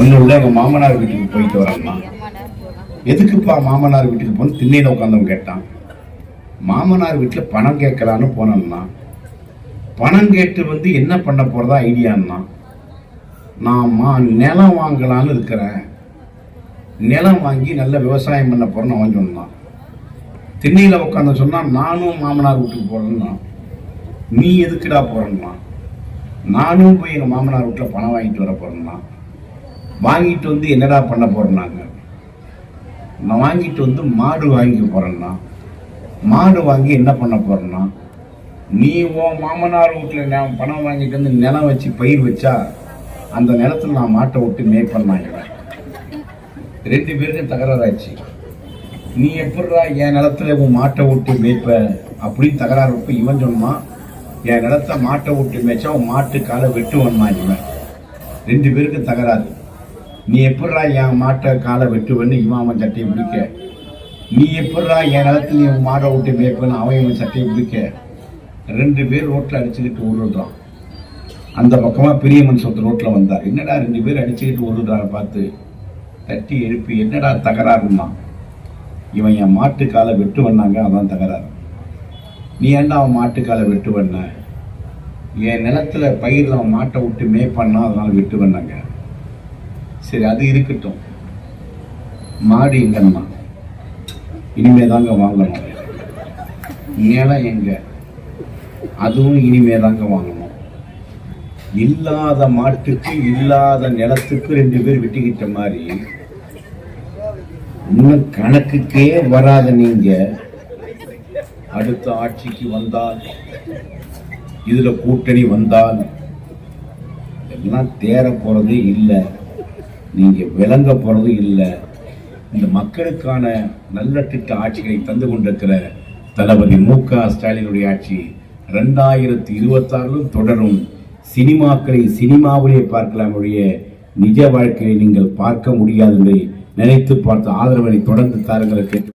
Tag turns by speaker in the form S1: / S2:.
S1: ஒன்று விட எங்கள் மாமனார் வீட்டுக்கு போயிட்டு வரேன்னா எதுக்குப்பா மாமனார் வீட்டுக்கு போன திண்ணையில் உட்காந்தவன் கேட்டான். மாமனார் வீட்டில் பணம் கேட்கலான்னு போனோம்னா பணம் கேட்டு வந்து என்ன பண்ண போகிறதா ஐடியான்னா நான் மா நிலம் வாங்கலான்னு இருக்கிறேன். நிலம் வாங்கி நல்ல விவசாயம் பண்ண போகிறேன்னு அவன் சொன்னான். திண்ணையில் உட்காந்து சொன்னால் நானும் மாமனார் வீட்டுக்கு போகிறேன்னா நீ எதுக்குடா போகிறேன்னா நானும் போய் எங்கள் மாமனார் வீட்டில் பணம் வாங்கிட்டு வர போகிறேன்னா வாங்கிட்டு வந்து என்னடா பண்ண போகிறேன்னாங்க நான் வாங்கிட்டு வந்து மாடு வாங்கி போகிறேன்னா மாடு வாங்கி என்ன பண்ண போகிறேன்னா நீ உன் மாமனார் வீட்டில் பணம் வாங்கிட்டு வந்து நிலம் வச்சு பயிர் வச்சா அந்த நிலத்துல நான் மாட்டை விட்டு மேய்ப்பண்ணாங்க ரெண்டு பேருக்கும் தகராறாச்சு. நீ எப்படிடா என் நிலத்துல உன் மாட்டை விட்டு மேய்ப்ப? அப்படின்னு தகராறு விட்டு இவன் சொன்னான் என் நிலத்தை மாட்டை விட்டு மேய்ச்சா உன் மாட்டு காலை வெட்டு வந்தான் இவன். ரெண்டு பேருக்கும் தகராறு. நீ எப்படா என் மாட்டை காலை வெட்டுவன்னு இவன் அவன் சட்டையை பிடிக்க? நீ எப்படா என் நிலத்துல நீ மாடை விட்டு மேய்ப்பன்னு அவன் இவன் சட்டையை பிடிக்க? ரெண்டு பேர் ரோட்டில் அடிச்சுக்கிட்டு உருடுறான் அந்த பக்கமாக பெரியம்மன் சொத்து ரோட்டில் வந்தார். என்னடா ரெண்டு பேர் அடிச்சுக்கிட்டு உருடுறாங்க பார்த்து தட்டி எழுப்பி என்னடா தகராறுன்னா இவன் என் மாட்டு காலை வெட்டு வண்ணாங்க அதான் தகராறு. நீ ஏன்டா அவன் மாட்டு காலை வெட்டு பண்ண என் நிலத்துல பயிரில் அவன் மாட்டை விட்டு மேய்ப்பான்னா அதனால் வெட்டு பண்ணாங்க சரி அது இருக்கட்டும். மாடு எங்கம்மா? இனிமே தாங்க வாங்கணும். நிலம் எங்க? அதுவும் இனிமே தாங்க வாங்கணும். இல்லாத மாட்டுக்கு இல்லாத நிலத்துக்கு ரெண்டு பேர் வெட்டிக்கிட்ட மாதிரி இன்னும் கணக்குக்கே வராத நீங்க அடுத்த ஆட்சிக்கு வந்தால் இதுல கூட்டணி வந்தால் எல்லாம் தேர போறதே இல்லை. நீங்கள் விளங்க போறது இல்லை. இந்த மக்களுக்கான நல்ல திட்ட ஆட்சிகளை தந்து கொண்டிருக்கிற தளபதி மு க ஸ்டாலினுடைய ஆட்சி ரெண்டாயிரத்தி இருபத்தாறிலும் தொடரும். சினிமாக்களை சினிமாவிலே பார்க்கலாம் ஒழிய நிஜ வாழ்க்கையை நீங்கள் பார்க்க முடியாது என்பதை நினைத்து பார்த்து ஆதரவனை தொடர்ந்து தாருங்கள் கேட்டு